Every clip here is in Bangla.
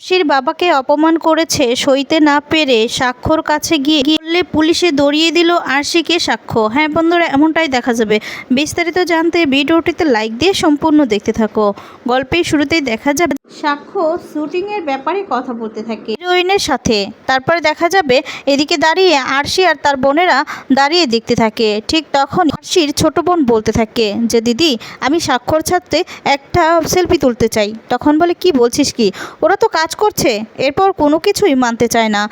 আরশির বাবাকে অপমান করেছে সইতে না পেরে সাক্ষর কাছে গিয়ে বললে, পুলিশে দড়িয়ে দিল আরশিকে সাক্ষ্য? হ্যাঁ বন্ধুরা, এমনটাই দেখা যাবে। বিস্তারিত জানতে ভিডিওটিতে লাইক দিয়ে সম্পূর্ণ দেখতে থাকো। গল্পের শুরুতেই দেখা যাবে সাক্ষ্য শুটিংয়ের ব্যাপারে কথা বলতে থাকে হিরোইনের সাথে। তারপরে দেখা যাবে এদিকে দাঁড়িয়ে আরশি আর তার বোনেরা দাঁড়িয়ে দেখতে থাকে। ঠিক তখন আরশির ছোট বোন বলতে থাকে যে, দিদি, আমি স্বাক্ষর ছাড়তে একটা সেলফি তুলতে চাই। তখন বলে, কি বলছিস কি? ওরা তো কাজ করছে, এরপর কোনো কিছুই মানতে চায় না।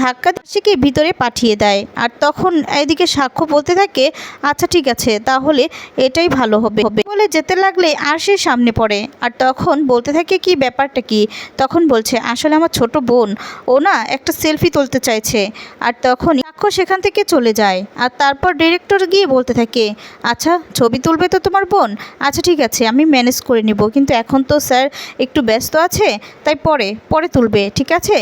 ধাক্কা দাসিকে ভিতরে পাঠিয়ে দেয়? আর তখন এদিকে সাক্ষ্য বলতে থাকে আচ্ছা ঠিক আছে, তাহলে এটাই ভালো হবে। বলে যেতে লাগলে আর সে সামনে পড়ে। আর তখন বলতে থাকে, কি ব্যাপারটা কি? তখন বলছে, আসলে আমার ছোট বোন, ও না একটা সেলফি তুলতে চাইছে। আর তখন সাক্ষ্য সেখান থেকে চলে যায়। আর তারপর ডিরেক্টর গিয়ে বলতে থাকে আচ্ছা ছবি তুলবে তো তোমার বোন? আচ্ছা ঠিক আছে, আমি ম্যানেজ করে নিব, কিন্তু এখন তো স্যার একটু ব্যস্ত আছে, তাই পরে। পরে তুলবে, ঠিক আছে?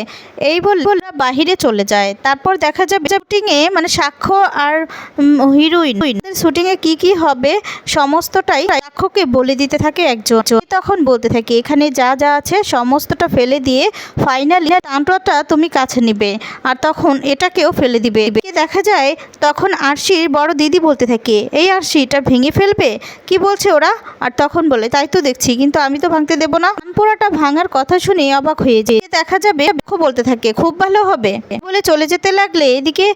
এই বলে বাহিরে চলে যায়। তারপর দেখা যাবে শুটিংয়ে মানে সাক্ষ্য আর হিরোইন শুটিংয়ে কি কি হবে সমস্তটাই সাক্ষ্যকে বলে দিতে থাকে একজন। তখন বলতে থাকে, এখানে যা যা আছে সমস্তটা ফেলে দিয়ে ফাইনালি তান্ত্রটা তুমি কাছে নিবে আর তখন এটাকেও ফেলে দিবে। দেখা যায় তখন আরশির বড় দিদি বলতে থাকে, এই আরশি, এটা ভেঙে ফেলবে? কি বলছে ওরা? আর তখন বলে, তাই তো দেখছি, কিন্তু আমি তো ভাঙতে দেবো না। পোড়াটা ভাঙার কথা শুনে অবাক হয়ে যায় দেখা যাবে খুব বলতে থাকে, খুব ভালো হবে। বলে চলে যেতে লাগলে এদিকে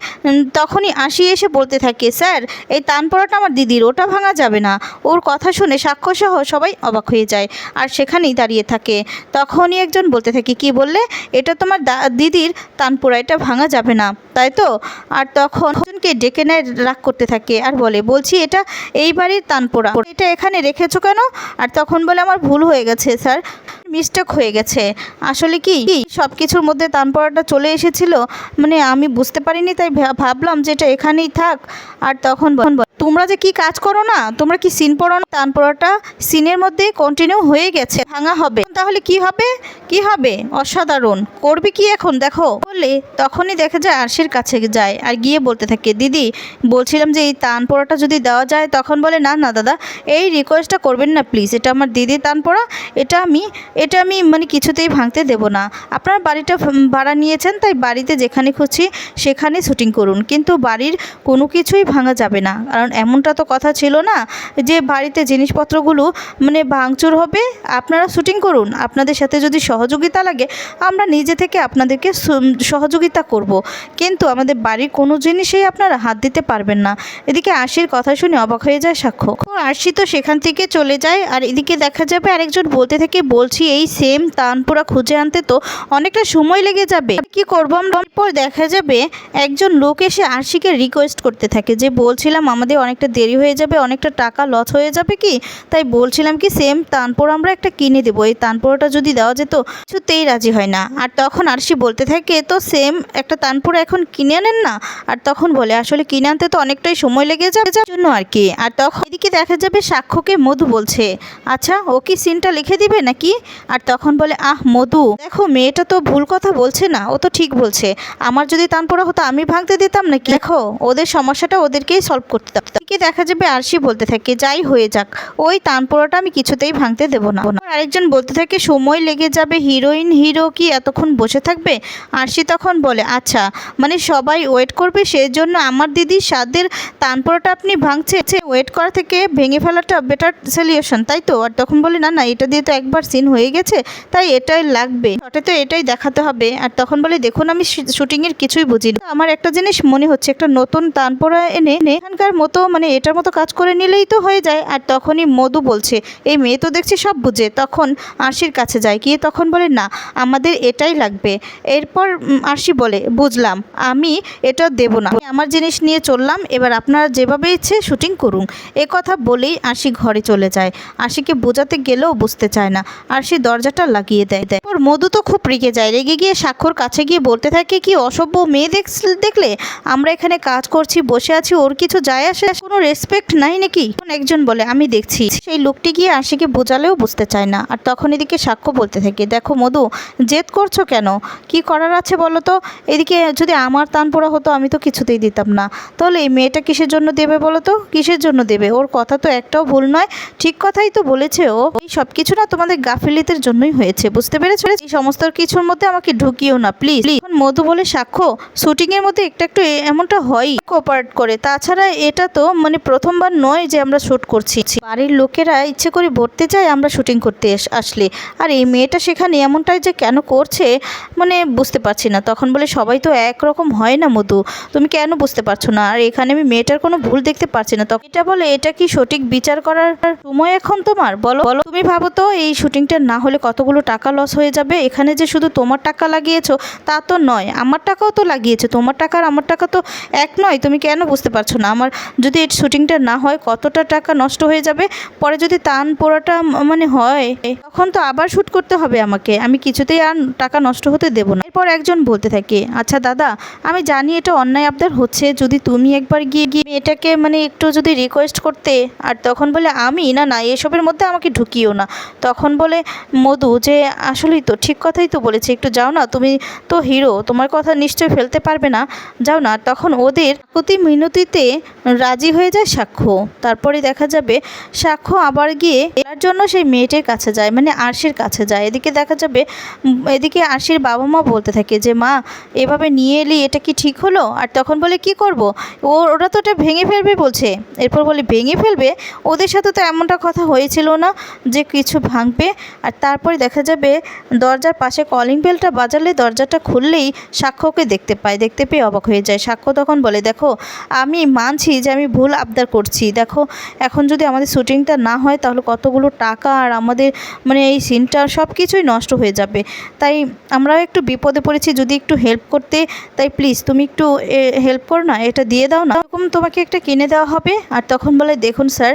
তখনই আসি এসে বলতে থাকে, স্যার, এই তান পোড়াটা আমার দিদির, ওটা ভাঙা যাবে না। ওর কথা শুনে সাক্ষ্য সহ সবাই অবাক হয়ে যায় আর সেখানেই দাঁড়িয়ে থাকে। তখনই একজন বলতে থাকে, কি বললে? এটা তোমার দিদির তানপুরা এটা ভাঙা যাবে না। তাই তো? আর তখন একজনকে ডেকে নেয়, রাগ করতে থাকে আর বলে, বলছি এটা এই বাড়ির তানপোড়া এটা এখানে রেখেছো কেন? আর তখন বলে, আমার ভুল হয়ে গেছে, স্যার। মিস্টেক হয়ে গেছে। আসলে কি? সব কিছুর মধ্যে তান পড়াটা চলে এসেছিল। মানে আমি বুঝতে পারিনি, তাই ভাবলাম যে এটা এখানেই থাক। আর তখন তোমরা যে কি কাজ করো না, তোমরা কি সিন পড়ো না? তান পড়াটা সিনের মধ্যে কন্টিনিউ হয়ে গেছে, ভাঙা হবে। তাহলে কি হবে? কি হবে? অসাধারণ। করবে কি এখন? দেখো। বললে তখনই দেখা যায় আরশির কাছে যায় আর গিয়ে বলতে থাকে, দিদি, বলছিলাম যে এই তান পোড়াটা যদি দেওয়া যায়? তখন বলে, না না, দাদা, এই রিকোয়েস্টটা করবেন না প্লিজ এটা আমার দিদির তান পোড়া। এটা আমি এটা আমি মানে কিছুতেই ভাঙতে দেব না। আপনার বাড়িটা ভাড়া নিয়েছেন, তাই বাড়িতে যেখানে খুশি সেখানে শুটিং করুন। কিন্তু বাড়ির কোনো কিছুই ভাঙা যাবে না। কারণ এমনটা তো কথা ছিল না যে বাড়িতে জিনিসপত্রগুলো মানে ভাঙচুর হবে, আপনারা শুটিং করুন, আপনাদের সাথে যদি সহযোগিতা লাগে, আমরা নিজে থেকে আপনাদেরকে সহযোগিতা করব। কিন্তু আমাদের বাড়ির কোনো জিনিসেই আপনারা হাত দিতে পারবেন না। এদিকে আশির কথা শুনে অবাক হয়ে যায় সাক্ষ্য। আশি তো সেখান থেকে চলে যায়, আর এদিকে দেখা যাবে আরেকজন বলতে থেকে বলছি, এই সেম তানপুরা খুঁজে আনতে তো অনেকটা সময় লেগে যাবে। কি করব? আমরা পর দেখা যাবে একজন লোক এসে আরশিকে রিকোয়েস্ট করতে থাকে, যে বলছিলাম আমাদের অনেকটা দেরি হয়ে যাবে, অনেকটা টাকা লস হয়ে যাবে কি? তাই বলছিলাম কি সেম তানপুর আমরা একটা কিনে দেবো। এই তানপুরাটা যদি দেওয়া যেত, কিছুতেই রাজি হয় না। আর তখন আরশি বলতে থাকে তো সেম একটা তানপুরা এখন কিনে আনেন না? আর তখন বলে, আসলে কিনে আনতে তো অনেকটাই সময় লেগে যাবে, যার জন্য আর কি। আর তখন এদিকে দেখা যাবে সাক্ষ্যকে মধু বলছে আচ্ছা ও কি সিনটা লিখে দিবে নাকি? আর তখন বলে, আহ, মধু, দেখো, মেয়েটা তো ভুল কথা বলছে না, ও তো ঠিক বলছে। আমার যদি তানপোড়া হতো, আমি ভাঙতে দিতাম নাকি? দেখো, ওদের সমস্যাটা ওদেরকেই সলভ করতে দিতাম কি দেখা যাবে আরশি বলতে থাকে, যাই হয়ে যাক। ওই তানপোড়াটা আমি কিছুতেই ভাঙতে দেবো না। আর আরেকজন বলতে থাকে, সময় লেগে যাবে, হিরোইন, হিরো কি এতক্ষণ বসে থাকবে? আরশি তখন বলে আচ্ছা মানে সবাই ওয়েট করবে সেই জন্য আমার দিদির স্বাদের তানপোড়াটা আপনি ভাঙছে ওয়েট করা থেকে ভেঙে ফেলাটা বেটার সলিউশন তাই তো? আর তখন বলে, না না, এটা দিয়ে তো একবার সিন হয়ে গেছে, তাই এটাই লাগবে। শটে তো এটাই দেখাতে হবে। আর তখন বলে, দেখুন, আমি শুটিংয়ের কিছুই বুঝি না আমার একটা জিনিস মনে হচ্ছে, একটা নতুন তানপোড়া এনে, এখানকার মতো মানে এটার মতো কাজ করে নিলেই তো হয়ে যায়। আর তখনই মধু বলছে, এই মেয়ে তো দেখছি সব বুঝে। তখন আরশির কাছে যায়। গিয়ে তখন বলে, না, আমাদের এটাই লাগবে। এরপর আরশি বলে, বুঝলাম, আমি এটা দেব না। আমার জিনিস নিয়ে চললাম। এবার আপনারা যেভাবে ইচ্ছে শুটিং করুন। এ কথা বলেই আরশি ঘরে চলে যায়। আরশিকে বোঝাতে গেলেও বুঝতে চায় না। আরশি দরজাটা লাগিয়ে দেয়। দেয় ওর মধু তো খুব রেগে যায়। রেগে গিয়ে স্বাক্ষর কাছে গিয়ে বলতে থাকে, কি অসভ্য মেয়ে দেখ- দেখলে? আমরা এখানে কাজ করছি, বসে আছি, ওর কিছু যায় আসে কাছে কোনো রেসপেক্ট নাই নাকি? একজন বলে, আমি দেখছি। সেই লোকটি গিয়ে আশিকে বোঝালেও বুঝতে চায় না। আর তখন এদিকে সাক্ষ্য বলতে থাকে, দেখো মধু, জেদ করছ কেন? কি করার আছে বলো তো? এদিকে যদি আমার তান পোড়া হতো, আমি তো কিছুতেই দিতাম না। তাহলে এই মেয়েটা কিসের জন্য দেবে বলো তো? কিসের জন্য দেবে? ওর কথা তো একটাও ভুল নয়। ঠিক কথাই তো বলেছে ও। এই সব কিছু না তোমাদের গাফিলিতের জন্যই হয়েছে, বুঝতে পেরেছ? এই সমস্ত কিছুর মধ্যে আমাকে ঢুকিও না প্লিজ মধু বলে সাক্ষ্য শুটিং এর মধ্যে একটু একটু এমনটা হয়ই। কোপারেট করে। তাছাড়া এটা তো মানে প্রথমবার নয় যে আমরা শ্যুট করছি। বাড়ির লোকেরা ইচ্ছে করে ভরতে চায় আমরা শুটিং করতে আসলে। আর এই মেয়েটা সেখানে এমনটাই যে কেন করছে মানে বুঝতে পারছি না। তখন বলে, সবাই তো একরকম হয় না, মধু। তুমি কেন বুঝতে পারছ না? আর এখানে আমি মেয়েটার কোনো ভুল দেখতে পারছি না। তখন এটা বলে, এটা কি সঠিক বিচার করার সময় এখন তোমার? বলো বলো। তুমি ভাবো তো, এই শুটিংটা না হলে কতগুলো টাকা লস হয়ে যাবে? এখানে যে শুধু তোমার টাকা লাগিয়েছো, তা তো নয়। আমার টাকাও তো লাগিয়েছে। তোমার টাকা আর আমার টাকা তো এক নয়। তুমি কেন বুঝতে পারছ না? আমার যদি শুটিংটা না হয় কতটা টাকা নষ্ট হয়ে যাবে? পরে যদি টান পোড়াটা মানে হয়, তখন তো আবার শ্যুট করতে হবে আমাকে। আমি কিছুতেই আর টাকা নষ্ট হতে দেবো না। এরপর একজন বলতে থাকে আচ্ছা দাদা, আমি জানি এটা অন্যায় আবদার হচ্ছে। যদি তুমি একবার গিয়ে গিয়ে এটাকে মানে একটু যদি রিকোয়েস্ট করতে, আর তখন বলে আমি? না না, এসবের মধ্যে আমাকে ঢুকিও না। তখন বলে, মধু, যে আসলেই তো, ঠিক কথাই তো বলেছে। একটু যাও না, তুমি তো হিরো, তোমার কথা নিশ্চয়ই ফেলতে পারবে না। যাও না। তখন ওদের প্রতি মিনতিতে রাজি হয়ে যায় সাক্ষ্য। তারপরে দেখা যাবে সাক্ষ্য আবার গিয়ে এর জন্য সেই মেয়েটির কাছে যায় মানে আরশির কাছে যায়। এদিকে দেখা যাবে, এদিকে আরশির বাবা মা বলতে থাকে যে, মা, এভাবে নিয়ে এলি, এটা কি ঠিক হলো? আর তখন বলে, কি করব? ও, ওরা তো এটা ভেঙে ফেলবে বলছে। এরপর বলে, ভেঙে ফেলবে? ওদের সাথে তো এমনটা কথা হয়েছিল না যে, কিছু ভাঙবে? আর তারপরে দেখা যাবে, দরজার পাশে কলিং বেলটা বাজালে, দরজাটা খুললেই সাক্ষ্যকে দেখতে পায়, দেখতে পেয়ে অবাক হয়ে যায়। সাক্ষ্য তখন বলে, দেখো, আমি মানছি যে, আমি ভুল আবদার করছি। দেখো, এখন যদি আমাদের শুটিংটা না হয়, তাহলে কতগুলো টাকা আর আমাদের মানে এই সিনটা সব কিছুই নষ্ট হয়ে যাবে। তাই আমরাও একটু বিপদে পড়েছি, যদি একটু হেল্প করতে। তাই প্লিজ তুমি একটু হেল্প করো না, এটা দিয়ে দাও না। এরকম তোমাকে একটা কিনে দেওয়া হবে। আর তখন বলে, দেখুন স্যার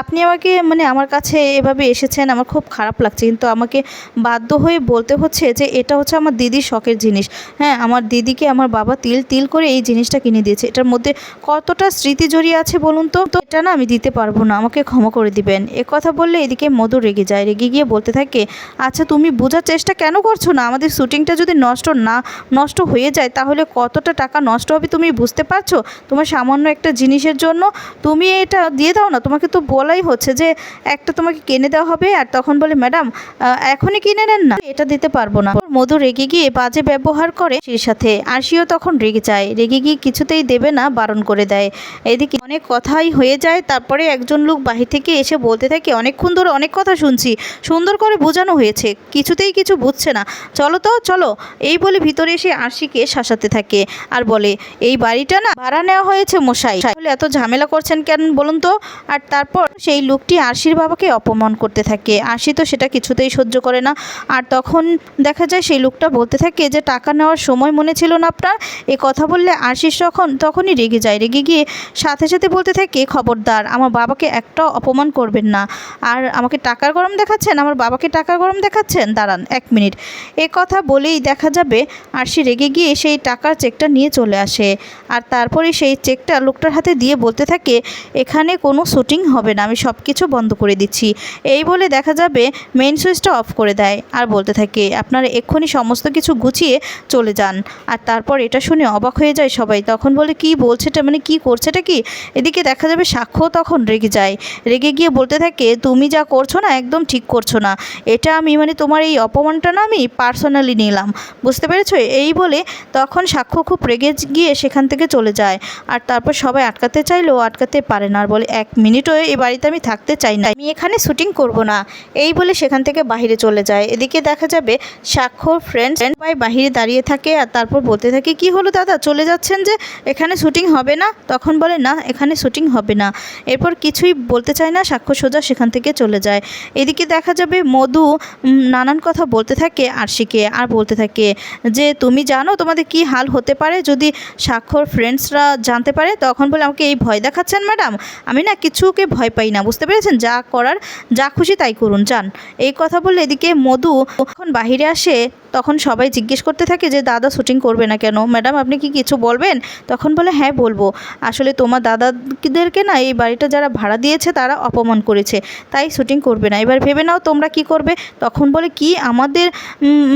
আপনি আমাকে মানে আমার কাছে এভাবে এসেছেন, আমার খুব খারাপ লাগছে। কিন্তু আমাকে বাধ্য হয়ে বলতে হচ্ছে যে, এটা হচ্ছে আমার দিদির শখের জিনিস। হ্যাঁ আমার দিদিকে আমার বাবা তিল তিল করে এই জিনিসটা কিনে দিয়েছে। এটার মধ্যে কতটা স্মৃতি জড়িয়ে আছে বলুন তো এটা না আমি দিতে পারব না, আমাকে ক্ষমা করে দিবেন। এ কথা বললে এদিকে মধু রেগে যায়, রেগে গিয়ে বলতে থাকে আচ্ছা তুমি বোঝার চেষ্টা কেন করছ না? আমাদের শুটিংটা যদি নষ্ট না, নষ্ট হয়ে যায়, তাহলে কতটা টাকা নষ্ট হবে তুমি বুঝতে পারছ? তোমার সামান্য একটা জিনিসের জন্য তুমি এটা দিয়ে দাও না। তোমাকে তো বলাই হচ্ছে যে একটা তোমাকে কিনে দেওয়া হবে, আর তখন বলে, ম্যাডাম এখনই কিনে নেন না। এটা দিতে পারব না। মধু রেগে গিয়ে বাজে ব্যবহার করে আরশির সাথে আরশিও তখন রেগে যায়। রেগে গিয়ে কিছুতেই দেবে না, বারণ করে দেয়। এদিকে অনেক কথাই হয়ে যায়, তারপরে একজন লোক বাহির থেকে এসে বলতে থাকে, অনেকক্ষণ ধরে অনেক কথা শুনছি, সুন্দর করে বোঝানো হয়েছে, কিছুতেই কিছু বুঝছে না। চলো তো, চলো। এই বলে ভিতরে এসে আরশিকে শাসাতে থাকে আর বলে, এই বাড়িটা না ভাড়া নেওয়া হয়েছে মশাই। বলে, এত ঝামেলা করছেন কেন বলুন তো? আর তারপর সেই লোকটি আরশির বাবাকে অপমান করতে থাকে। আরশি তো সেটা কিছুতেই সহ্য করে না। আর তখন দেখা যায় সেই লোকটা বলতে থাকে যে, টাকা নেওয়ার সময় মনে ছিল না আপনার? এ কথা বললে আশিস তখন, তখনই রেগে যায়। রেগে গিয়ে সাথে সাথে বলতে থাকে, খবরদার। আমার বাবাকে একটাও অপমান করবেন না। আর আমাকে টাকার গরম দেখাচ্ছেন? আমার বাবাকে টাকার গরম দেখাচ্ছেন? দাঁড়ান এক মিনিট। এ কথা বলেই দেখা যাবে আরশি রেগে গিয়ে সেই টাকার চেকটা নিয়ে চলে আসে। আর তারপরে সেই চেকটা লোকটার হাতে দিয়ে বলতে থাকে, এখানে কোনো শুটিং হবে না, আমি সব কিছু বন্ধ করে দিচ্ছি। এই বলে দেখা যাবে মেন সুইচটা অফ করে দেয় আর বলতে থাকে, আপনারা এক্ষুনি সমস্ত কিছু গুছিয়ে চলে যান। আর তারপর এটা শুনে অবাক হয়ে যায় সবাই। তখন বলে, কি বলছেটা? মানে কি করছেটা কি? এদিকে দেখা যাবে সাক্ষ্য তখন রেগে যায়। রেগে গিয়ে বলতে থাকে, তুমি যা করছ না, একদম ঠিক করছ না। এটা আমি মানে তোমার এই অপমানটা না আমি পার্সোনালি নিলাম। বুঝতে পেরেছ? এই বলে তখন সাক্ষ্য খুব রেগে গিয়ে সেখান থেকে চলে যায়। আর তারপর সবাই আটকাতে চাইলেও আটকাতে পারে না। আর বলে, এক মিনিটও এই বাড়িতে আমি থাকতে চাই না। আমি এখানে শুটিং করব না। এই বলে সেখান থেকে বাইরে চলে যায়। এদিকে দেখা যাবে সাক্ষর ফ্রেন্ডস ভাই বাহিরে দাঁড়িয়ে থাকে। আর তারপর বলতে থাকে, কি হলো দাদা? চলে যাচ্ছেন যে? এখানে শুটিং হবে না? তখন বলে, না, এখানে শুটিং হবে না। এরপর কিছুই বলতে চায় না, সাক্ষ্য সোজা সেখান থেকে চলে যায়। এদিকে দেখা যাবে মধু নানান কথা বলতে থাকে আরশিকে, আর বলতে থাকে যে, তুমি জানো তোমাদের কি হাল হতে পারে? যদি স্বাক্ষর ফ্রেন্ডসরা জানতে পারে, তখন বলে আমাকে এই ভয় দেখাচ্ছেন ম্যাডাম? আমি না কিছুকে ভয় পাই না, বুঝতে পেরেছেন? যা করার, যা খুশি তাই করুন, যান। এই কথা বলে এদিকে মধু যখন বাহিরে আসে, তখন সবাই জিজ্ঞেস করতে থাকে যে, দাদা শুটিং করবে না কেন? ম্যাডাম, আপনি কি কিছু বলবেন? তখন বলে হ্যাঁ বলব। আসলে তোমার দাদাদেরকে না এই বাড়িটা যারা ভাড়া দিয়েছে তারা অপমান করেছে। তাই শুটিং করবে না। এবার ভেবে নাও তোমরা কি করবে। তখন বলে কি আমাদের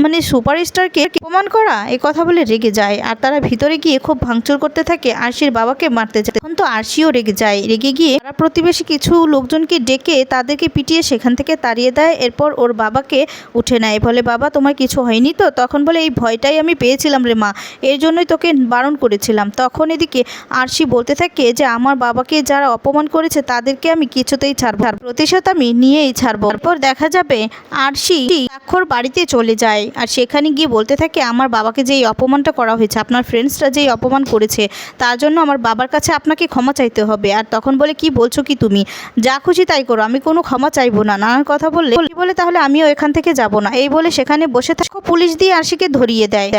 মানে সুপারস্টারকে অপমান করা? এ কথা বলে রেগে যায়। আর তারা ভিতরে গিয়ে খুব ভাঙচুর করতে থাকে। আরশির বাবাকে মারতে যায়। তখন তো আরশিও রেগে যায়। রেগে গিয়ে পাড়া প্রতিবেশী কিছু লোকজনকে ডেকে তাদেরকে পিটিয়ে সেখান থেকে তাড়িয়ে দেয়। এরপর ওর বাবাকে উঠে নেয়। বলে, বাবা, তোমার কিছু হয়নি তো? তখন বলে, এই ভয়টাই আমি পেয়েছিলাম রে মা। এর জন্যই তোকে বারণ করেছিলাম। তখন এদিকে আরশি বলতে থাকে যে, আমার বাবাকে যারা অপমান করেছে তাদেরকে আমি কিছুতেই ছাড়বো। প্রতিশোধ আমি নিয়েই ছাড়বো। তারপর দেখা যাবে আরশি স্বাক্ষর বাড়িতে চলে যায় আর সেখানে গিয়ে বলতে থাকে, আমার বাবাকে যেই অপমানটা করা হয়েছে, আপনার ফ্রেন্ডসরা যেই অপমান করেছে, তার জন্য আমার বাবার কাছে আপনাকে ক্ষমা চাইতে হবে। আর তখন বলে, কি বলছো কি তুমি? যা খুশি তাই করো, আমি কোনো ক্ষমা চাইব না। নানান কথা বললে বলে তাহলে আমিও এখান থেকে যাব না। এই বলে সেখানে বসে থাকো, পুলিশ দিয়ে আরশিকে ধরিয়ে দেয়।